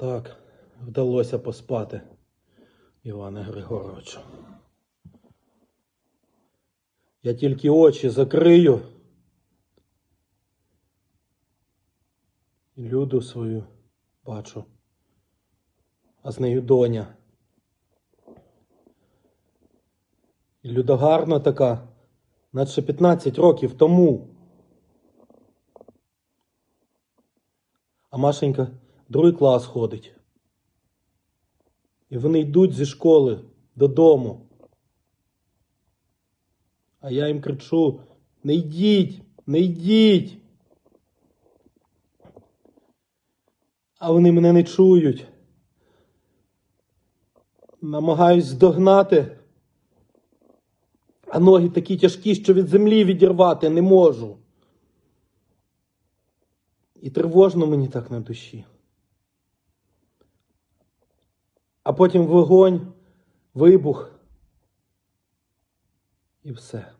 Так, вдалося поспати Іване Григоровичу. Я тільки очі закрию. І люду свою бачу. А з нею доня. І люда гарна така, наче 15 років тому. А Машенька другий клас ходить. І вони йдуть зі школи додому. А я їм кричу: не йдіть, не йдіть. А вони мене не чують. Намагаюсь здогнати. А ноги такі тяжкі, що від землі відірвати не можу. І тривожно мені так на душі. А потім вогонь, вибух. І все.